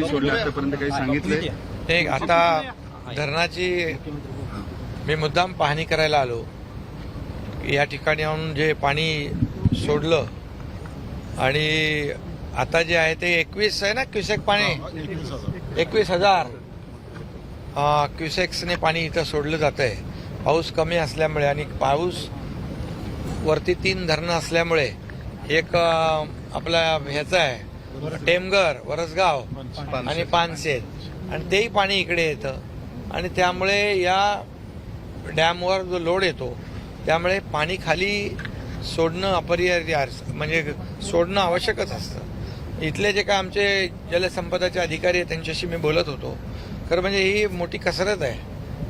सोडले आतापर्यंत काही आता धरणाची मी मुद्दाम पाहणी करायला आलो. या ठिकाणी येऊन जे पाणी सोडलं आणि आता जे आहे ते एकवीस आहे ना क्युसेक पाणी? एकवीस हजार. क्युसेक्सने पाणी इथं सोडलं जात आहे. पाऊस कमी असल्यामुळे आणि पाऊस वरती तीन धरणं असल्यामुळे एक आपला ह्याचं आहे टेमगर वरसगाव. आणि पानशेत. आणि तेही पाणी इकडे येतं. आणि त्यामुळे या डॅमवर जो लोड येतो त्यामुळे पाणी खाली सोडणं अपरिहार्य म्हणजे सोडणं आवश्यकच असतं. इथले जे काय आमचे जलसंपदाचे अधिकारी आहेत त्यांच्याशी मी बोलत होतो. खरं म्हणजे ही मोठी कसरत आहे.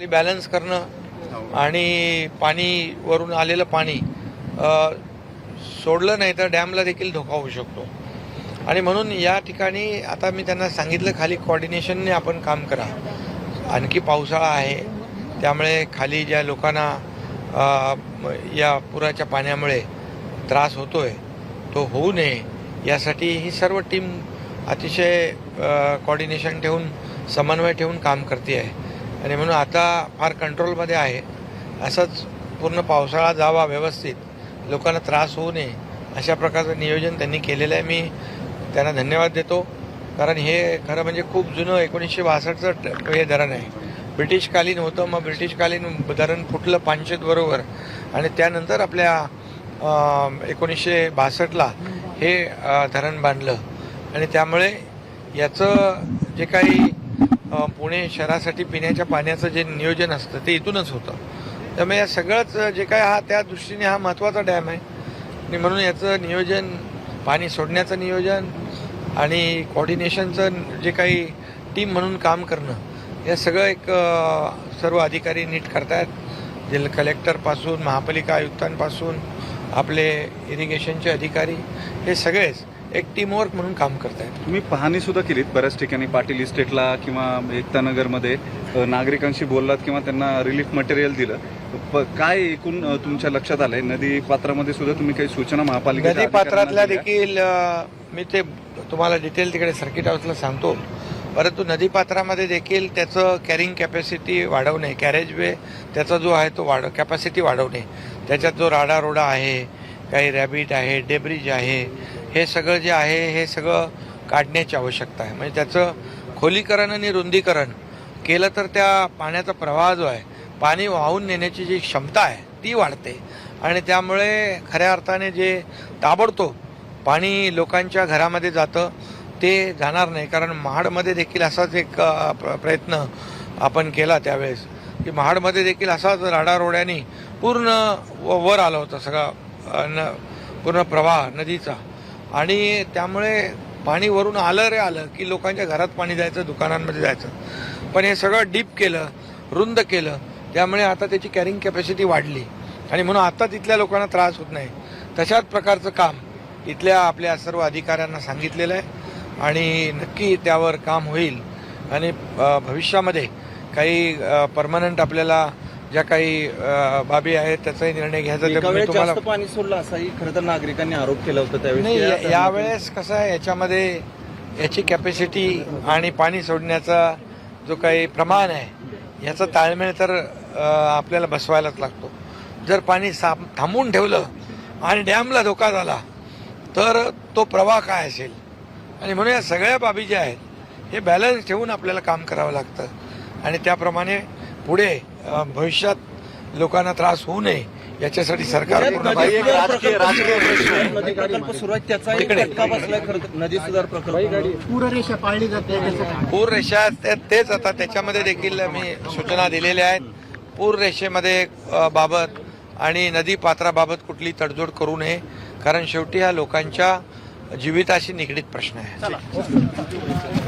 ती बॅलन्स करणं आणि पाणी वरून आलेलं पाणी सोडलं नाही तर डॅमला देखील धोका होऊ शकतो. आणि म्हणून या ठिकाणी आता मी त्यांना सांगितलं खाली कॉर्डिनेशनने आपण काम करा. आणखी पावसाळा आहे त्यामुळे खाली ज्या लोकांना या पुराच्या पाण्यामुळे त्रास होतोय तो होऊ नये. यासाठी ही सर्व टीम अतिशय कॉर्डिनेशन ठेवून समन्वय ठेवून काम करते आहे आणि म्हणून आता फार कंट्रोलमध्ये आहे. असंच पूर्ण पावसाळा जावा व्यवस्थित लोकांना त्रास होऊ नये अशा प्रकारचं नियोजन त्यांनी केलेलं आहे. मी त्यांना धन्यवाद देतो. कारण हे खरं म्हणजे खूप जुनं एकोणीसशे बासष्टचं हे धरण आहे. ब्रिटिशकालीन होतं मग ब्रिटिशकालीन धरण फुटलं पानशेत बरोबर. आणि त्यानंतर आपल्या एकोणीसशे बासष्टला हे धरण बांधलं. आणि त्यामुळे याचं जे काही पुणे शहरासाठी पिण्याच्या पाण्याचं जे नियोजन असतं ते इथूनच होतं. त्यामुळे या सगळंच जे काय हा त्या दृष्टीने हा महत्त्वाचा डॅम आहे. आणि म्हणून याचं नियोजन पाणी सोडण्याचं नियोजन आणि कॉर्डिनेशनचं जे काही टीम म्हणून काम करणं हे सगळं एक सर्व अधिकारी नीट करतायत. जिल्हा कलेक्टरपासून महापालिका आयुक्तांपासून आपले इरिगेशनचे अधिकारी हे सगळेच एक टीमवर्क म्हणून काम करतायत. तुम्ही पाहणी सुद्धा केलीत बऱ्याच ठिकाणी पाटील इस्टेटला किंवा एकता नगरमध्ये. नागरिकांशी बोललात किंवा त्यांना रिलीफ मटेरियल दिलं. प- काय एकूण अ, तुमच्या लक्षात आलंय? नदी पात्रामध्ये सुद्धा तुम्ही काही सूचना महापालिका नदी पात्रातल्या देखील अ, मी ते तुम्हाला डिटेल तिकडे सर्किट हाऊसला सांगतो. परंतु नदीपात्रामध्ये देखील त्याचं कॅरिंग कॅपॅसिटी वाढवणे कॅरेज वे त्याचा जो आहे तो वाढ कॅपॅसिटी वाढवणे. त्याच्यात जो राडा रोडा आहे काही रॅबिट आहे डेब्रिज आहे हे सगळं जे आहे हे सगळं काढण्याची आवश्यकता आहे. म्हणजे त्याचं खोलीकरण आणि रुंदीकरण केलं तर त्या पाण्याचा प्रवाह जो आहे पाणी वाहून नेण्याची जी क्षमता आहे ती वाढते. आणि त्यामुळे खऱ्या अर्थाने जे ताबडतोब पाणी लोकांच्या घरामध्ये जातं ते जाणार नाही. कारण महाडमध्ये देखील असाच एक प्र- प्रयत्न आपण केला त्यावेळेस. की महाडमध्ये देखील असाच राडारोड्याने पूर्ण व- वर आलं होतं सगळा न पूर्ण प्रवाह नदीचा. आणि त्यामुळे पाणी वरून आलं रे आलं की लोकांच्या घरात पाणी जायचं दुकानांमध्ये जायचं. पण हे सगळं डीप केलं रुंद केलं त्यामुळे आता त्याची कॅरिंग कॅपॅसिटी वाढली. आणि म्हणून आता तिथल्या लोकांना त्रास होत नाही. तशाच प्रकारचं काम इथल्या आपल्या सर्व अधिकाऱ्यांना सांगितलेलं आहे. आणि नक्की त्यावर काम होईल. आणि भविष्यामध्ये काही परमनंट आपल्याला ज्या काही बाबी आहेत त्याचाही निर्णय घ्यायचा पाणी सोडलं असाही खरं तर नागरिकांनी आरोप केला होता नाही त्यावेळेस या- त्या- यावेळेस कसं आहे याच्यामध्ये याची कॅपॅसिटी आणि पाणी सोडण्याचा जो काही प्रमाण आहे याचा ताळमेळ तर आपल्याला बसवायलाच लागतो. जर पाणी सा थांबवून ठेवलं आणि डॅमला धोका झाला तर तो प्रवाह काय असेल? आणि म्हणून या सगळ्या बाबी ज्या आहेत हे बॅलन्स ठेवून आपल्याला काम करावं लागतं. आणि त्याप्रमाणे पुढे भविष्यात लोकांना त्रास होऊ नये याच्यासाठी सरकार? पूर रेषा ते- तेच आता त्याच्यामध्ये देखील मी सूचना दिलेल्या आहेत. पूर रेषेमध्ये बाबत आणि नदी पात्राबाबत कुठली तडजोड करू नये कारण शेवटी हा लोकांच्या जीविताशी निगडीत प्रश्न आहे.